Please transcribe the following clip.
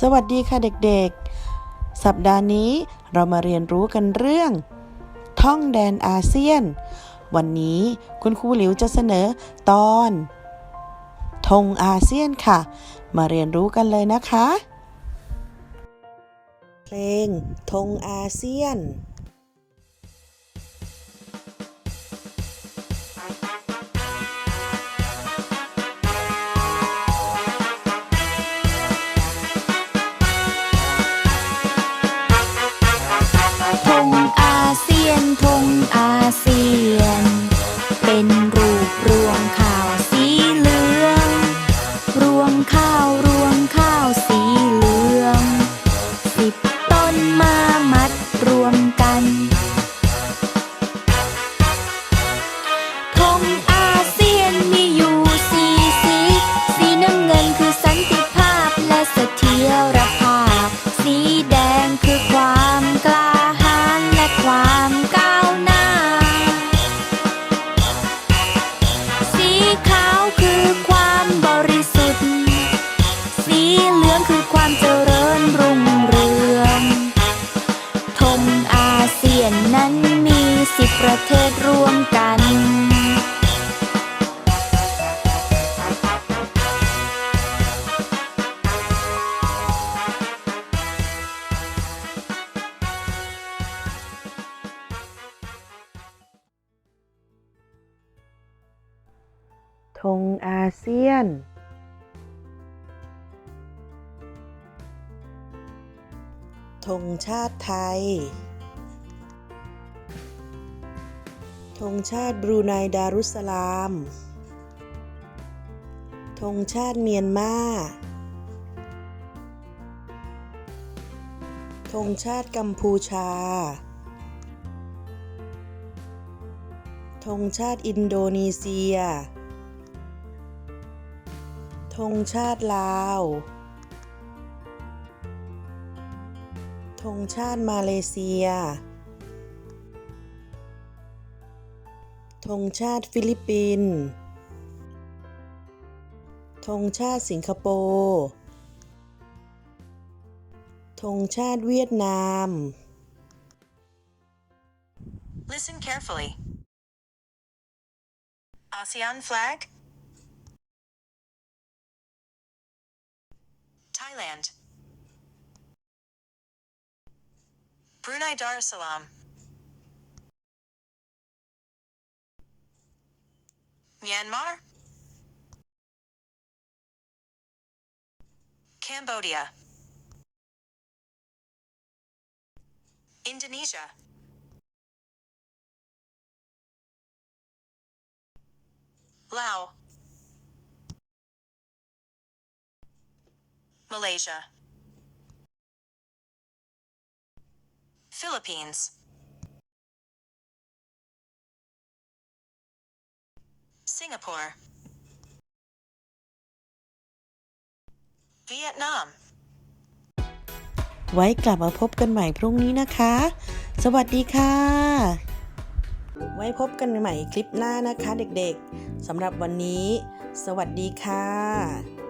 สวัสดีค่ะเด็กๆ สัปดาห์นี้เรามาเรียนรู้กันเรื่อง ท่องแดนอาเซียน วันนี้คุณครูหลิวจะเสนอตอนธงอาเซียนค่ะ มาเรียนรู้กันเลยนะคะ เพลงธงอาเซียน เซียนธงอาเซียน เป็นรูปรวงข้าวสีเหลือง รวงข้าวร ยนนั้นมีสิบประเทศร่วมกันธงอาเซียน ธงชาติไทย งชาติบรูไนดารุสลามธงชาติเมียนมาธงชาติกัมพูชาธงชาติอินโดนีเซียธงชาติลาวธงชาติมาเลเซีย ธงชาติฟิลิปปินส์ธงชาติสิงคโปร์ธงชาติเวียดนาม Listen carefully. ASEAN flag. Thailand. Brunei Darussalam. Myanmar. Cambodia. Indonesia. Laos. Malaysia. Philippines. Singapore. Vietnam. ไว้กลับมาพบกันใหม่พรุ่งนี้นะคะ สวัสดีค่ะ ไว้พบกันใหม่คลิปหน้านะคะเด็กๆสำหรับวันนี้ สวัสดีค่ะ